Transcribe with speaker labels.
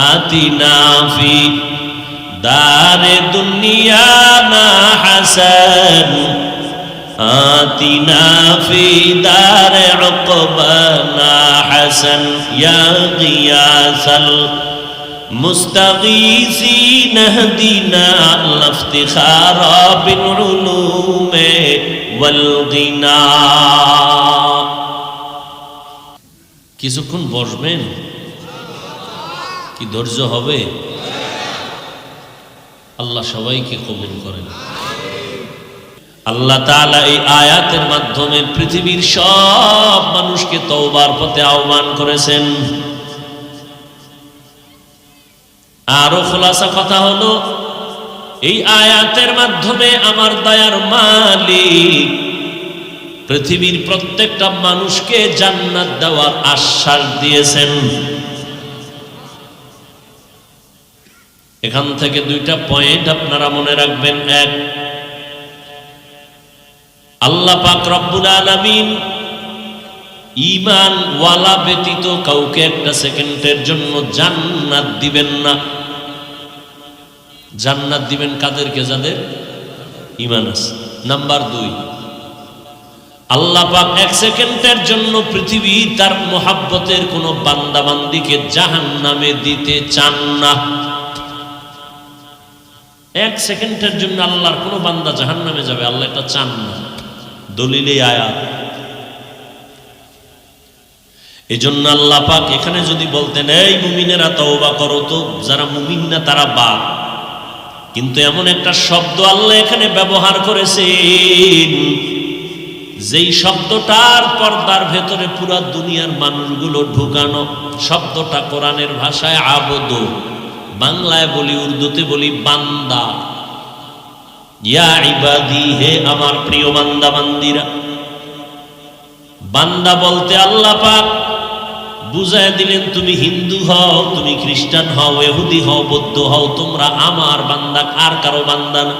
Speaker 1: آتنا في دار دنيانا حسن آتنا في دار عقبانا حسن يا غياث المستغيثين اهدنا الافتخار بالعلوم والغنى কিছুক্ষণ বসবেন কি ধৈর্য হবে? আল্লাহ সবাইকে কবুল করেন। আল্লাহ তাআলা এই আয়াতের মাধ্যমে পৃথিবীর সব মানুষকে তওবার পথে আহ্বান করেছেন। আরও খোলাসা কথা হলো, এই আয়াতের মাধ্যমে আমার দয়ার মালিক পৃথিবীর প্রত্যেকটা মানুষকে জান্নাত দেওয়ার আশ্বাস দিয়েছেন। এখান থেকে দুইটা পয়েন্ট আপনারা মনে রাখবেন, এক, আল্লাহ পাক রব্বুল আলামিন ইমান ওয়ালা ব্যতীত কাউকে একটা সেকেন্ডের জন্য জান্নাত দিবেন না। জান্নাত দিবেন কাদেরকে? যাদের ইমান আছে। নাম্বার দুই, আল্লাহ পাক এক সেকেন্ডের জন্য পৃথিবী তার মোহাব্বতের কোন বান্দাবান্দিকে জাহান নামে দিতে চান না। এক সেকেন্ডের জন্য আল্লাহর কোনো বান্দা জাহান নামে যাবে, আল্লাহ এটা চান না। দলিলে আয়াত এই জন্য আল্লাহ পাক এখানে যদি বলতেন, এই মুমিনেরা তওবা করো তো, যারা মুমিন না তারা বাদ কিন্তু এমন একটা শব্দ আল্লাহ এখানে ব্যবহার করেছেন, যেই শব্দটার পর্দার ভেতরে পুরা দুনিয়ার মানুষগুলো ঢুকানো শব্দটা কোরআনের ভাষায় আবদ। বাংলায় বলি, উর্দুতে বলি, বান্দা। হে আমার প্রিয় বান্দা, বান্দিরা। বান্দা বলতে আল্লাহ পাক বুঝায় দিলেন, তুমি হিন্দু হও, তুমি খ্রিস্টান হও, এহুদি হও, বৌদ্ধ হও, তোমরা আমার বান্দা, আর কারও বান্দা না।